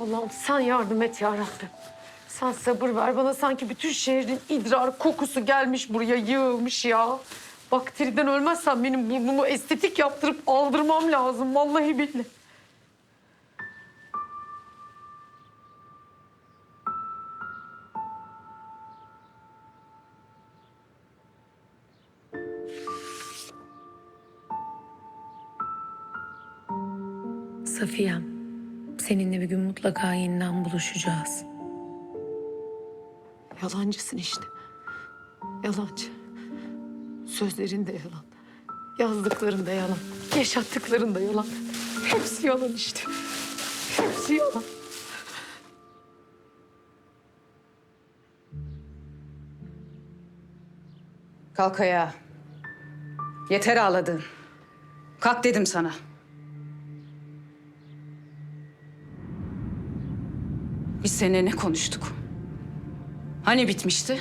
Allah'ım sen yardım et ya Rabbim. Sen sabır ver bana sanki bütün şehrin idrar kokusu gelmiş buraya yığılmış ya. Bakteriden ölmezsem benim burnumu estetik yaptırıp aldırmam lazım vallahi billahi. Safiyem, seninle bir gün mutlaka yeniden buluşacağız. Yalancısın işte. Yalancı. Sözlerin de yalan. Yazdıkların da yalan. Yaşattıkların da yalan. Hepsi yalan işte. Hepsi yalan. Kalk ayağa. Yeter ağladın. Kalk dedim sana. Biz seninle ne konuştuk? Hani bitmişti?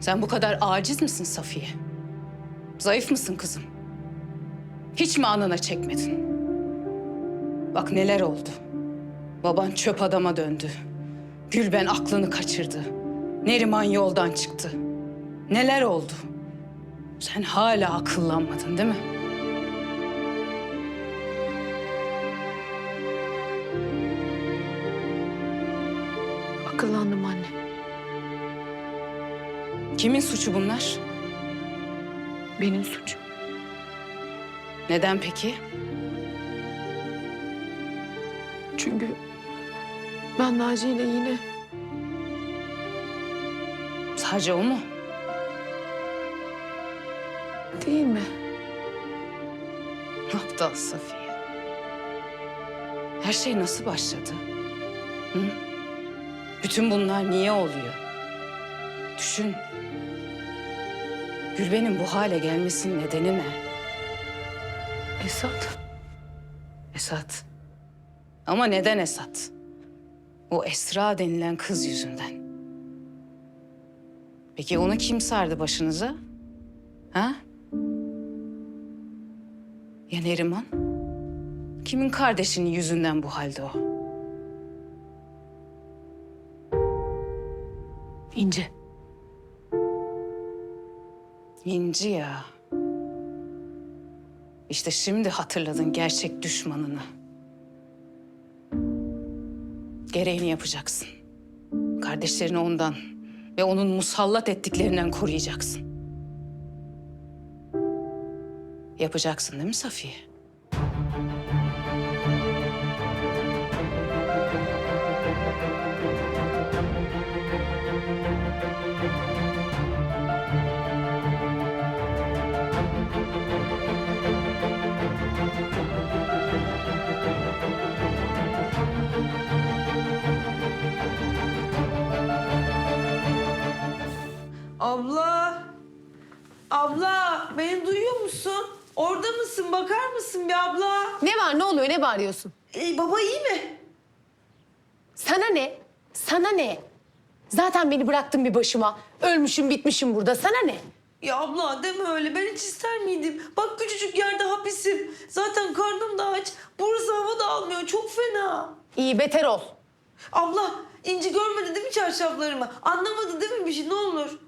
Sen bu kadar aciz misin Safiye? Zayıf mısın kızım? Hiç mi anına çekmedin? Bak neler oldu. Baban çöp adama döndü. Gülben aklını kaçırdı. Neriman yoldan çıktı. Neler oldu? Sen hala akıllanmadın değil mi? Akıllandım anne. Kimin suçu bunlar? Benim suçum. Neden peki? Çünkü ben Naci ile yine Sadece o mu? değil mi? Aptal Safiye. Her şey nasıl başladı? Hı? Bütün bunlar niye oluyor? Düşün. Gülben'in bu hale gelmesinin nedeni ne? Esat. Esat. Ama neden Esat? O Esra denilen kız yüzünden. Peki onu kim sardı başınıza? Ha? Ya Neriman? Kimin kardeşinin yüzünden bu halde o? İnce. İnci ya. İşte şimdi hatırladın gerçek düşmanını. Gereğini yapacaksın. Kardeşlerini ondan ve onun musallat ettiklerinden koruyacaksın. Yapacaksın değil mi Safiye? Abla beni duyuyor musun? Orada mısın? Bakar mısın bir abla? Ne var ne oluyor ne bağırıyorsun? Ee, baba iyi mi? Sana ne? Sana ne? Zaten beni bıraktın bir başıma. Ölmüşüm bitmişim burada. Sana ne? Ya abla deme öyle. Ben hiç ister miydim? Bak küçücük yerde hapisim. Zaten karnım da aç. Burası hava da almıyor. Çok fena. İyi beter ol. Abla İnci görmedi değil mi çarşaflarımı? Anlamadı değil mi bir şey? Ne olur.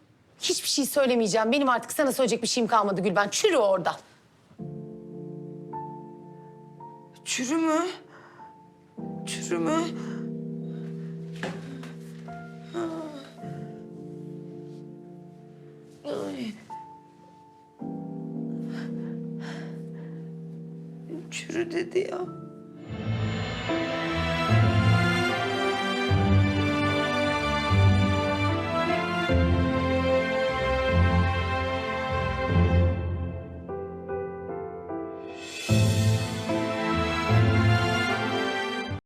Hiçbir şey söylemeyeceğim. Benim artık sana söyleyecek bir şeyim kalmadı Gülben. Çürü orada. Çürü mü? Çürü mü? Ay. Çürü dedi ya.